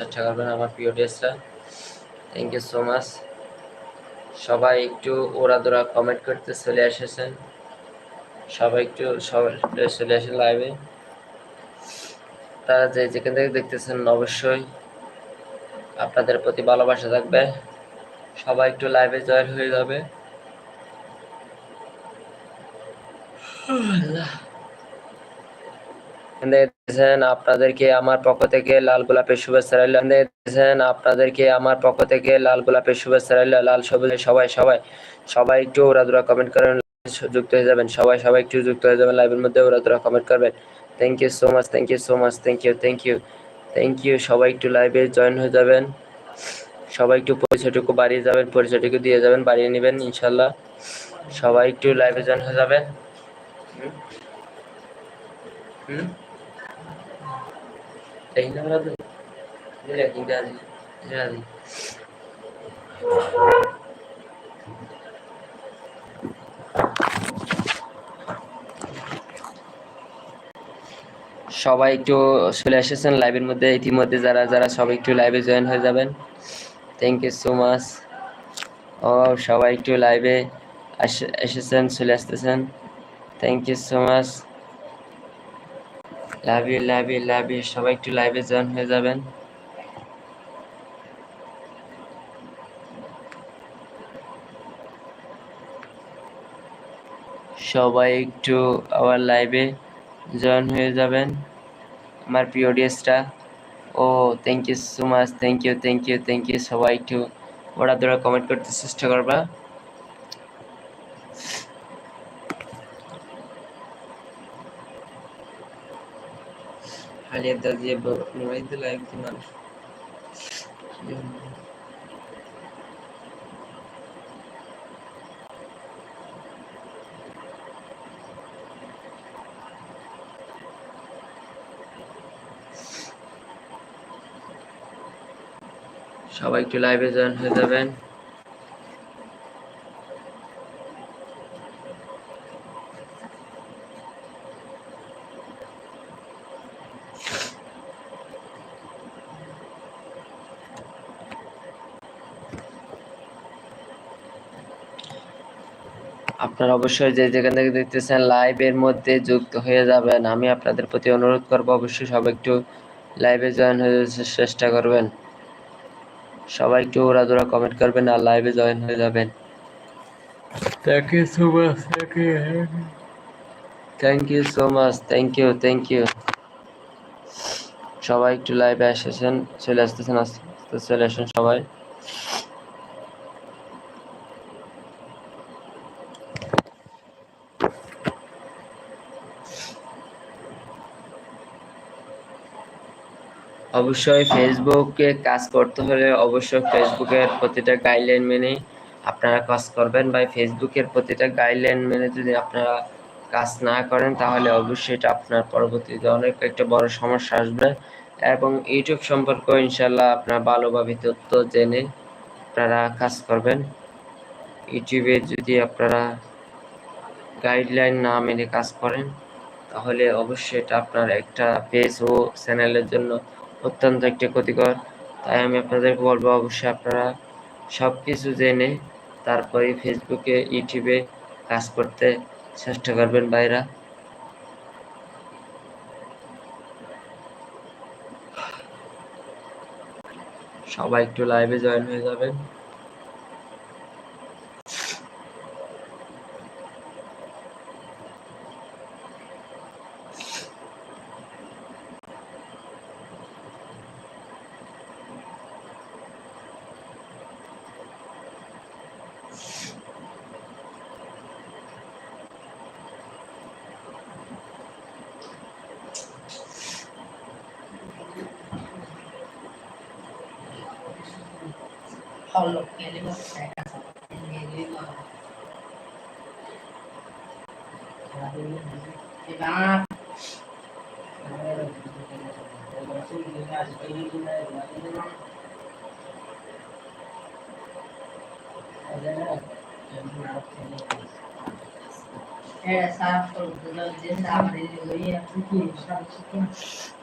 চেষ্টা করবেন আমার প্রিয় ডেসরা থ্যাংক ইউ সো মাচ সবাই একটু ওরা দোরা কমেন্ট করতে চলে এসেছেন। সবাই একটু সবাই চলে আসেন লাইভে তারা যে যেখান থেকে দেখতেছেন অবশ্যই আপনাদের প্রতি ভালোবাসা থাকবে। সবাই একটু লাইভে জয়েন হয়ে যাবে। দেখতেছেন আপনাদেরকে আমার পক্ষ থেকে লাল গোলাপের শুভেচ্ছা রইল। দেখতেছেন আপনাদেরকে আমার পক্ষ থেকে লাল গোলাপের শুভেচ্ছা রইল। লাল সবুজ সবাই সবাই সবাই একটু ওরাদুরা কমেন্ট করেন, যুক্ত হয়ে যাবেন। সবাই সবাই একটু যুক্ত হয়ে যাবেন লাইভের মধ্যে ওরাদুরা কমেন্ট করবেন। Thank you so much thank you so much thank you thank you thank you সবাই একটু লাইভে জয়েন হয়ে যাবেন। সবাই একটু পরিচয়টুকু বাড়িয়ে যাবেন, পরিচয়টুকু দিয়ে যাবেন, বাড়িয়ে নেবেন, ইনশাল্লাহ। সবাই একটু লাইভে জয়েন হয়ে যাবেন। হুম? হুম? সবাই একটু চলে এসেছেন লাইভের মধ্যে। ইতিমধ্যে যারা যারা সবাই একটু লাইভে জয়েন হয়ে যাবেন। থ্যাংক ইউ সো মাচ ও, সবাই একটু লাইভে এসেছেন, চলে আসতেছেন। Thank you so much love love love সবাই একটু লাইভে জয়েন হয়ে যাবেন। সবাই একটু আবার লাইভে জয়েন হয়ে যাবেন। আমার প্রিয় অডিয়েন্সটা ও thank you so much thank you thank you thank you সবাই একটু ওরা ধরে কমেন্ট করতে চেষ্টা করবা। হালিয়া দা দিয়ে মোবাইল লাইভ কি মানুষ। সবাই একটু লাইভে জয়েন হয়ে যাবেন। আপনারা অবশ্যই যে যেখান থেকে দেখতেছেন লাইভের মধ্যে যুক্ত হয়ে যাবেন। আমি আপনাদের প্রতি অনুরোধ করব অবশ্যই সবাই একটু লাইভে জয়েন হয়ে চেষ্টা করবেন। সবাই একটু ওরা কমেন্ট করবেন আর লাইভে জয়েন হয়ে যাবেন। Thank you so much thank you thank you so much thank you thank you সবাই একটু লাইভে এসেছেন চলে আসতেছেন আস্তে আস্তে চলে আসেন সবাই। অবশ্যই ফেসবুকে কাজ করতে হলে অবশ্যই ফেসবুকের প্রতিটা গাইডলাইন মেনে আপনারা কাজ করবেন। বা ফেসবুকের প্রতিটা গাইডলাইন মেনে যদি আপনারা কাজ না করেন, তাহলে অবশ্যই এটা আপনার পরবর্তীতে অনেক একটা বড় সমস্যা আসবে। এবং ইউটিউব সম্পর্কে ইনশাল্লাহ আপনার ভালোভাবে তথ্য জেনে আপনারা কাজ করবেন। ইউটিউবে যদি আপনারা গাইডলাইন না মেনে কাজ করেন, তাহলে অবশ্যই এটা আপনার একটা পেজ ও চ্যানেলের জন্য অত্যন্ত একটি ক্ষতিকর। তাই আমি আপনাদের বলব, অবশ্যই আপনারা সব কিছু জেনে তারপরে ফেসবুকে, ইউটিউবে কাজ করতে চেষ্টা করবেন বাইরা সবাই একটু লাইভে জয়েন হয়ে যাবেন। Apollo che le vostre case era stato lo zenzavare di Goria tutti i sacrifici